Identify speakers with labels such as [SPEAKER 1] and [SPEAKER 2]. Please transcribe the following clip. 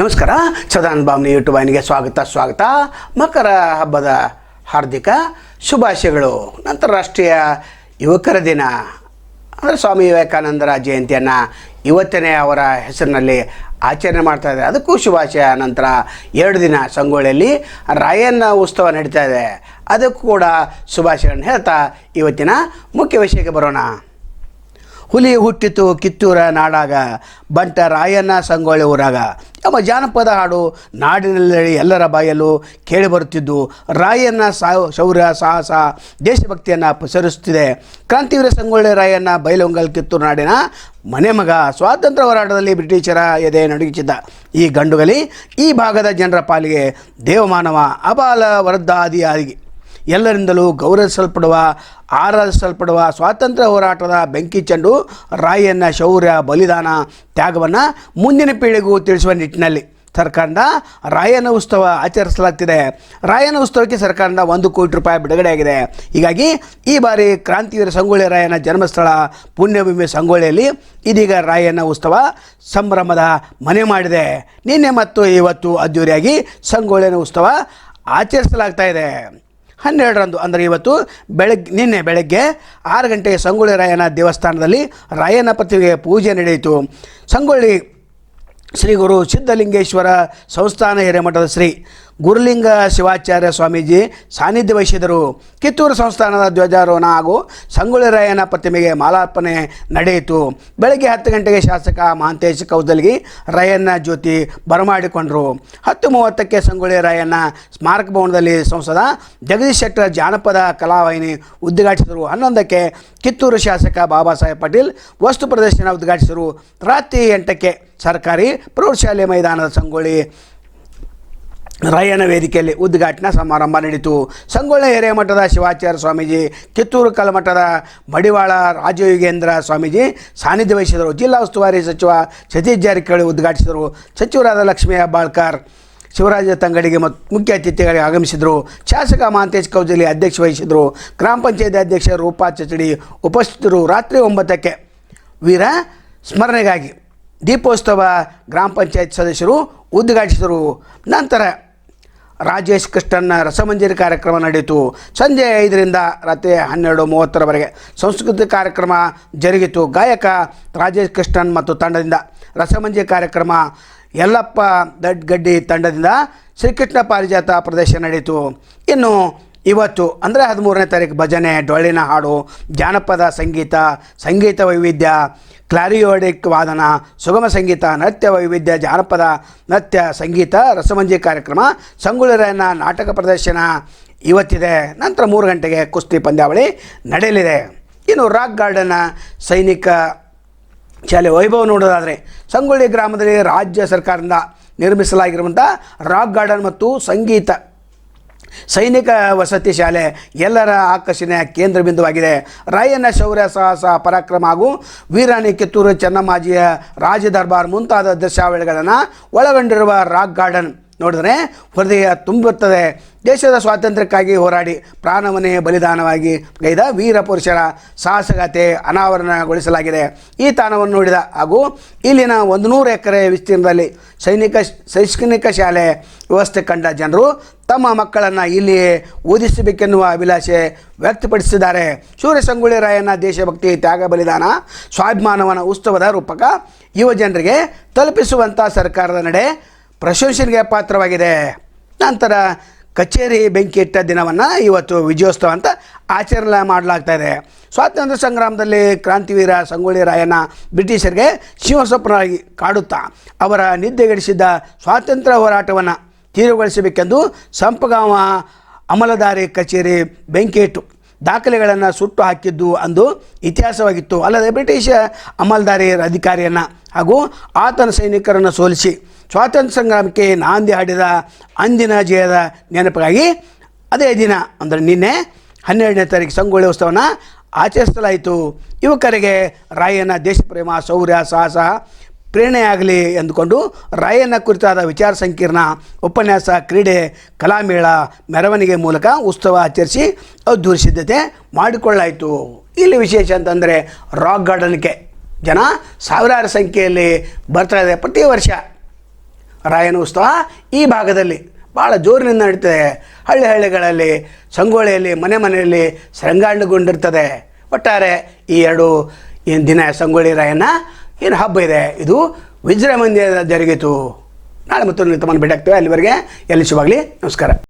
[SPEAKER 1] ನಮಸ್ಕಾರ. ಸದಾನ್ ಬಾಮ್ನಿ ಯೂಟ್ಯೂಬ್ ವಾಹಿನಿಗೆ ಸ್ವಾಗತ ಸ್ವಾಗತ. ಮಕರ ಹಬ್ಬದ ಹಾರ್ದಿಕ ಶುಭಾಶಯಗಳು. ನಂತರ ರಾಷ್ಟ್ರೀಯ ಯುವಕರ ದಿನ. ಅಂದರೆ ಸ್ವಾಮಿ ವಿವೇಕಾನಂದರ ಜಯಂತಿಯನ್ನು ಇವತ್ತನೇ ಅವರ ಹೆಸರಿನಲ್ಲಿ ಆಚರಣೆ ಮಾಡ್ತಾ ಇದ್ದಾರೆ. ಅದಕ್ಕೂ ಶುಭಾಶಯ. ನಂತರ ಎರಡು ದಿನ ಸಂಗೊಳ್ಳಿಯಲ್ಲಿ ರಾಯಣ್ಣ ಉತ್ಸವ ನಡೀತಾ ಇದೆ. ಅದಕ್ಕೂ ಕೂಡ ಶುಭಾಶಯಗಳನ್ನು ಹೇಳ್ತಾ ಇವತ್ತಿನ ಮುಖ್ಯ ವಿಷಯಕ್ಕೆ ಬರೋಣ. ಹುಲಿ ಹುಟ್ಟಿತು ಕಿತ್ತೂರ ನಾಡಾಗ, ಬಂಟ ರಾಯಣ್ಣ ಸಂಗೊಳ್ಳಿ ಊರಾಗ. ಎಂಬ ಜಾನಪದ ಹಾಡು ನಾಡಿನಲ್ಲಿ ಎಲ್ಲರ ಬಾಯಲ್ಲೂ ಕೇಳಿಬರುತ್ತಿದ್ದು ರಾಯಣ್ಣ ಸಾ, ಶೌರ್ಯ, ಸಾಹಸ, ದೇಶಭಕ್ತಿಯನ್ನು ಪಸರಿಸುತ್ತಿದೆ. ಕ್ರಾಂತಿವೀರ ಸಂಗೊಳ್ಳಿ ರಾಯಣ್ಣ ಬೈಲೊಂಗಲ್ ಕಿತ್ತೂರು ನಾಡಿನ ಮನೆಮಗ ಸ್ವಾತಂತ್ರ್ಯ ಹೋರಾಟದಲ್ಲಿ ಬ್ರಿಟಿಷರ ಎದೆ ನಡುಗಿಸಿದ್ದ ಈ ಗಂಡುಗಲಿ ಈ ಭಾಗದ ಜನರ ಪಾಲಿಗೆ ದೇವಮಾನವ, ಅಬಾಲ ವರದಾದಿಯಾಗಿ ಎಲ್ಲರಿಂದಲೂ ಗೌರವಿಸಲ್ಪಡುವ, ಆರಾಧಿಸಲ್ಪಡುವ ಸ್ವಾತಂತ್ರ್ಯ ಹೋರಾಟದ ಬೆಂಕಿ ಚೆಂಡು ರಾಯಿಯನ್ನು ಶೌರ್ಯ ಬಲಿದಾನ ತ್ಯಾಗವನ್ನು ಮುಂದಿನ ಪೀಳಿಗೆಗೂ ತಿಳಿಸುವ ನಿಟ್ಟಿನಲ್ಲಿ ಸರ್ಕಾರದ ರಾಯನ ಉತ್ಸವ ಆಚರಿಸಲಾಗ್ತಿದೆ. ರಾಯನ ಉತ್ಸವಕ್ಕೆ ಸರ್ಕಾರದ ಒಂದು ಕೋಟಿ ರೂಪಾಯಿ ಬಿಡುಗಡೆಯಾಗಿದೆ. ಹೀಗಾಗಿ ಈ ಬಾರಿ ಕ್ರಾಂತಿವೀರ ಸಂಗೊಳ್ಳಿ ರಾಯನ ಜನ್ಮಸ್ಥಳ ಪುಣ್ಯಭೂಮಿ ಸಂಗೊಳ್ಳಿಯಲ್ಲಿ ಇದೀಗ ರಾಯನ ಉತ್ಸವ ಸಂಭ್ರಮದ ಮನೆ ಮಾಡಿದೆ. ನಿನ್ನೆ ಮತ್ತು ಇವತ್ತು ಅದ್ದೂರಿಯಾಗಿ ಸಂಗೊಳ್ಳಿನ ಉತ್ಸವ ಆಚರಿಸಲಾಗ್ತಾ ಇದೆ. ಹನ್ನೆರಡರಂದು, ಅಂದರೆ ಇವತ್ತು ಬೆಳಗ್ಗೆ ನಿನ್ನೆ ಬೆಳಗ್ಗೆ ಆರು ಗಂಟೆಗೆ ಸಂಗೊಳ್ಳಿ ರಾಯಣ್ಣ ದೇವಸ್ಥಾನದಲ್ಲಿ ರಾಯಣ್ಣ ಪ್ರತಿಮೆಗೆ ಪೂಜೆ ನಡೆಯಿತು. ಸಂಗೊಳ್ಳಿ ಶ್ರೀ ಗುರು ಸಿದ್ಧಲಿಂಗೇಶ್ವರ ಸಂಸ್ಥಾನ ಹಿರೇಮಠದ ಶ್ರೀ ಗುರುಲಿಂಗ ಶಿವಾಚಾರ್ಯ ಸ್ವಾಮೀಜಿ ಸಾನ್ನಿಧ್ಯ ವಹಿಸಿದರು. ಕಿತ್ತೂರು ಸಂಸ್ಥಾನದ ಧ್ವಜಾರೋಹಣ ಹಾಗೂ ಸಂಗೊಳ್ಳಿರಾಯನ ಪ್ರತಿಮೆಗೆ ಮಾಲಾರ್ಪಣೆ ನಡೆಯಿತು. ಬೆಳಗ್ಗೆ ಹತ್ತು ಗಂಟೆಗೆ ಶಾಸಕ ಮಹಾಂತೇಶ್ ಕೌದಲ್ಗಿ ರಾಯಣ್ಣ ಜ್ಯೋತಿ ಬರಮಾಡಿಕೊಂಡರು. ಹತ್ತು ಮೂವತ್ತಕ್ಕೆ ಸಂಗೊಳ್ಳಿ ರಾಯಣ್ಣ ಸ್ಮಾರಕ ಭವನದಲ್ಲಿ ಸಂಸದ ಜಗದೀಶ್ ಶೆಟ್ಟರ್ ಜಾನಪದ ಕಲಾವಾಹಿನಿ ಉದ್ಘಾಟಿಸಿದರು. ಹನ್ನೊಂದಕ್ಕೆ ಕಿತ್ತೂರು ಶಾಸಕ ಬಾಬಾ ಸಾಹೇಬ್ ಪಾಟೀಲ್ ವಸ್ತು ಪ್ರದರ್ಶನ ಉದ್ಘಾಟಿಸಿದರು. ರಾತ್ರಿ ಎಂಟಕ್ಕೆ ಸರ್ಕಾರಿ ಪ್ರೌಢಶಾಲೆ ಮೈದಾನದ ಸಂಗೊಳ್ಳಿ ರಾಯನ ವೇದಿಕೆಯಲ್ಲಿ ಉದ್ಘಾಟನಾ ಸಮಾರಂಭ ನಡೆಯಿತು ಸಂಗೊಳ್ಳಿ ಹಿರೇಮಠದ ಶಿವಾಚಾರ್ಯ ಸ್ವಾಮೀಜಿ, ಕಿತ್ತೂರು ಕಲ್ಮಠದ ಮಡಿವಾಳ ರಾಜಯೋಗೇಂದ್ರ ಸ್ವಾಮೀಜಿ ಸಾನ್ನಿಧ್ಯ ವಹಿಸಿದರು. ಜಿಲ್ಲಾ ಉಸ್ತುವಾರಿ ಸಚಿವ ಸತೀಶ್ ಜಾರಕಿಹೊಳಿ ಉದ್ಘಾಟಿಸಿದರು. ಸಚಿವರಾದ ಲಕ್ಷ್ಮೀ ಬಾಳ್ಕರ್ ಶಿವರಾಜ ತಂಗಡಿಗೆ ಮತ್ತು ಮುಖ್ಯ ಅತಿಥಿಗಳಿಗೆ ಆಗಮಿಸಿದರು. ಶಾಸಕ ಮಹಾಂತೇಶ್ ಕೌಜಲಿ ಅಧ್ಯಕ್ಷ ವಹಿಸಿದರು. ಗ್ರಾಮ ಪಂಚಾಯತ್ ಅಧ್ಯಕ್ಷ ರೂಪಾ ಚಚಡಿ ಉಪಸ್ಥಿತರು. ರಾತ್ರಿ ಒಂಬತ್ತಕ್ಕೆ ವೀರ ಸ್ಮರಣೆಗಾಗಿ ದೀಪೋತ್ಸವ ಗ್ರಾಮ ಪಂಚಾಯತ್ ಸದಸ್ಯರು ಉದ್ಘಾಟಿಸಿದರು. ನಂತರ ರಾಜೇಶ್ ಕೃಷ್ಣನ ರಸಮಂಜರಿ ಕಾರ್ಯಕ್ರಮ ನಡೆಯಿತು. ಸಂಜೆ ಐದರಿಂದ ರಾತ್ರಿ ಹನ್ನೆರಡು ಮೂವತ್ತರವರೆಗೆ ಸಂಸ್ಕೃತಿ ಕಾರ್ಯಕ್ರಮ ಜರುಗಿತು. ಗಾಯಕ ರಾಜೇಶ್ ಕೃಷ್ಣನ್ ಮತ್ತು ತಂಡದಿಂದ ರಸಮಂಜರಿ ಕಾರ್ಯಕ್ರಮ ಯಲ್ಲಪ್ಪ ದಡ್ಗಡ್ಡಿ ತಂಡದಿಂದ ಶ್ರೀಕೃಷ್ಣ ಪಾರಿಜಾತ ಪ್ರದರ್ಶನ ನಡೆಯಿತು. ಇನ್ನು ಇವತ್ತು, ಅಂದರೆ ಹದಿಮೂರನೇ ತಾರೀಕು ಭಜನೆ, ಡೊಳ್ಳಿನ ಹಾಡು, ಜಾನಪದ ಸಂಗೀತ ಸಂಗೀತ ವೈವಿಧ್ಯ, ಕ್ಲಾರಿಯೋಡಿಕ್ ವಾದನ, ಸುಗಮ ಸಂಗೀತ, ನೃತ್ಯ ವೈವಿಧ್ಯ, ಜಾನಪದ ನೃತ್ಯ, ಸಂಗೀತ, ರಸಮಂಜಿ ಕಾರ್ಯಕ್ರಮ ಸಂಗೊಳ್ಳಿ ರಾಯಣ್ಣ ನಾಟಕ ಪ್ರದರ್ಶನ ಇವತ್ತಿದೆ. ನಂತರ ಮೂರು ಗಂಟೆಗೆ ಕುಸ್ತಿ ಪಂದ್ಯಾವಳಿ ನಡೆಯಲಿದೆ. ಇನ್ನು ರಾಕ್ ಗಾರ್ಡನ್ನ ಸೈನಿಕ ಶಾಲೆ ವೈಭವ ನೋಡೋದಾದರೆ, ಸಂಗೊಳ್ಳಿ ಗ್ರಾಮದಲ್ಲಿ ರಾಜ್ಯ ಸರ್ಕಾರದಿಂದ ನಿರ್ಮಿಸಲಾಗಿರುವಂಥ ರಾಕ್ ಗಾರ್ಡನ್ ಮತ್ತು ಸಂಗೀತ ಸೈನಿಕ ವಸತಿ ಶಾಲೆ ಎಲ್ಲರ ಆಕರ್ಷಣೆಯ ಕೇಂದ್ರ ಬಿಂದುವಾಗಿದೆ ರಾಯಣ್ಣ ಶೌರ್ಯ ಸಾಹಸ, ಪರಾಕ್ರಮ ಹಾಗೂ ವೀರಾಣಿ ಕಿತ್ತೂರು ಚೆನ್ನಮ್ಮಾಜಿಯ ರಾಜದರ್ಬಾರ್ ಮುಂತಾದ ದೃಶ್ಯಾವಳಿಗಳನ್ನು ಒಳಗೊಂಡಿರುವ ರಾಕ್ ಗಾರ್ಡನ್. ನೋಡಿದ್ರೆ ಹೃದಯ ತುಂಬುತ್ತದೆ. ದೇಶದ ಸ್ವಾತಂತ್ರ್ಯಕ್ಕಾಗಿ ಹೋರಾಡಿ ಪ್ರಾಣವನ್ನೇ ಬಲಿದಾನವಾಗಿ ಗೈದ ವೀರ ಪುರುಷರ ಸಾಹಸಗಾತೆ ಅನಾವರಣಗೊಳಿಸಲಾಗಿದೆ. ಈ ತಾಣವನ್ನು ನೋಡಿದ ಹಾಗೂ ಇಲ್ಲಿನ ಒಂದು ನೂರು ಎಕರೆ ವಿಸ್ತೀರ್ಣದಲ್ಲಿ ಸೈನಿಕ ಶೈಕ್ಷಣಿಕ ಶಾಲೆ ವ್ಯವಸ್ಥೆ ಕಂಡ ಜನರು ತಮ್ಮ ಮಕ್ಕಳನ್ನು ಇಲ್ಲಿಯೇ ಓದಿಸಬೇಕೆನ್ನುವ ಅಭಿಲಾಷೆ ವ್ಯಕ್ತಪಡಿಸಿದ್ದಾರೆ. ಸೂರ್ಯ ಸಂಗೊಳ್ಳಿ ರಾಯಣ್ಣ ದೇಶಭಕ್ತಿ ತ್ಯಾಗ ಬಲಿದಾನ ಸ್ವಾಭಿಮಾನವನ ಉತ್ಸವದ ರೂಪಕ ಯುವ ಜನರಿಗೆ ತಲುಪಿಸುವಂಥ ಸರ್ಕಾರದ ನಡೆ ಪ್ರಶಂಸನೆಗೆ ಪಾತ್ರವಾಗಿದೆ. ನಂತರ ಕಚೇರಿ ಬೆಂಕಿ ಇಟ್ಟ ದಿನವನ್ನು ಇವತ್ತು ವಿಜಯೋತ್ಸವ ಅಂತ ಆಚರಣೆ ಮಾಡಲಾಗ್ತಾ ಇದೆ. ಸ್ವಾತಂತ್ರ್ಯ ಸಂಗ್ರಾಮದಲ್ಲಿ ಕ್ರಾಂತಿವೀರ ಸಂಗೊಳ್ಳಿ ರಾಯಣ್ಣ ಬ್ರಿಟಿಷರಿಗೆ ಶಿವಸ್ವಪ್ನವಾಗಿ ಕಾಡುತ್ತಾ ಅವರ ನಿದ್ದೆಗೆಡಿಸಿದ್ದ ಸ್ವಾತಂತ್ರ್ಯ ಹೋರಾಟವನ್ನು ತೀವ್ರಗೊಳಿಸಬೇಕೆಂದು ಸಂಪಗಾಮ ಅಮಲದಾರಿ ಕಚೇರಿ ಬೆಂಕಿ ಇಟ್ಟು ದಾಖಲೆಗಳನ್ನು ಸುಟ್ಟು ಹಾಕಿದ್ದು ಅಂದು ಇತಿಹಾಸವಾಗಿತ್ತು. ಅಲ್ಲದೆ ಬ್ರಿಟಿಷ್ ಅಮಲ್ದಾರಿ ಅಧಿಕಾರಿಯನ್ನು ಹಾಗೂ ಆತನ ಸೈನಿಕರನ್ನು ಸೋಲಿಸಿ ಸ್ವಾತಂತ್ರ್ಯ ಸಂಗ್ರಾಮಕ್ಕೆ ನಾಂದಿ ಹಾಡಿದ ಅಂದಿನ ಜಯದ ನೆನಪಿಗಾಗಿ ಅದೇ ದಿನ, ಅಂದರೆ ನಿನ್ನೆ ಹನ್ನೆರಡನೇ ತಾರೀಕು ಸಂಗೊಳ್ಳಿ ಉತ್ಸವನ ಆಚರಿಸಲಾಯಿತು. ಯುವಕರಿಗೆ ರಾಯನ ದೇಶಪ್ರೇಮ, ಶೌರ್ಯ, ಸಾಹಸ ಪ್ರೇರಣೆಯಾಗಲಿ ಎಂದುಕೊಂಡು ರಾಯನ ಕುರಿತಾದ ವಿಚಾರ ಸಂಕಿರಣ ಉಪನ್ಯಾಸ, ಕ್ರೀಡೆ, ಕಲಾಮೇಳ, ಮೆರವಣಿಗೆ ಮೂಲಕ ಉತ್ಸವ ಆಚರಿಸಿ ಅದ್ದೂರಿ ಸಿದ್ಧತೆ ಮಾಡಿಕೊಳ್ಳಾಯಿತು. ಇಲ್ಲಿ ವಿಶೇಷ ಅಂತಂದರೆ ರಾಕ್ ಗಾರ್ಡನ್ಗೆ ಜನ ಸಾವಿರಾರು ಸಂಖ್ಯೆಯಲ್ಲಿ ಬರ್ತಾ ಇದೆ. ಪ್ರತಿ ವರ್ಷ ರಾಯನ ಉತ್ಸವ ಈ ಭಾಗದಲ್ಲಿ ಭಾಳ ಜೋರಿನಿಂದ ನಡೀತದೆ. ಹಳ್ಳಿ ಹಳ್ಳಿಗಳಲ್ಲಿ, ಸಂಗೊಳ್ಳಿಯಲ್ಲಿ, ಮನೆ ಮನೆಯಲ್ಲಿ ಶೃಂಗಾಂಡಗೊಂಡಿರ್ತದೆ ಒಟ್ಟಾರೆ ಈ ಎರಡು ಏನು ದಿನ ಸಂಗೊಳ್ಳಿ ರಾಯನ ಏನು ಹಬ್ಬ ಇದೆ? ಇದು ವಿಜೃಂಭಣೆಯಿಂದ ಜರುಗಿತು. ನಾಳೆ ಮತ್ತೊಂದು ತಮ್ಮನ್ನು ಭೇಟಿ ಆಗ್ತೇವೆ. ಅಲ್ಲಿವರೆಗೆ ಎಲ್ಲಿ ಶುಭಾಗಲಿ ನಮಸ್ಕಾರ.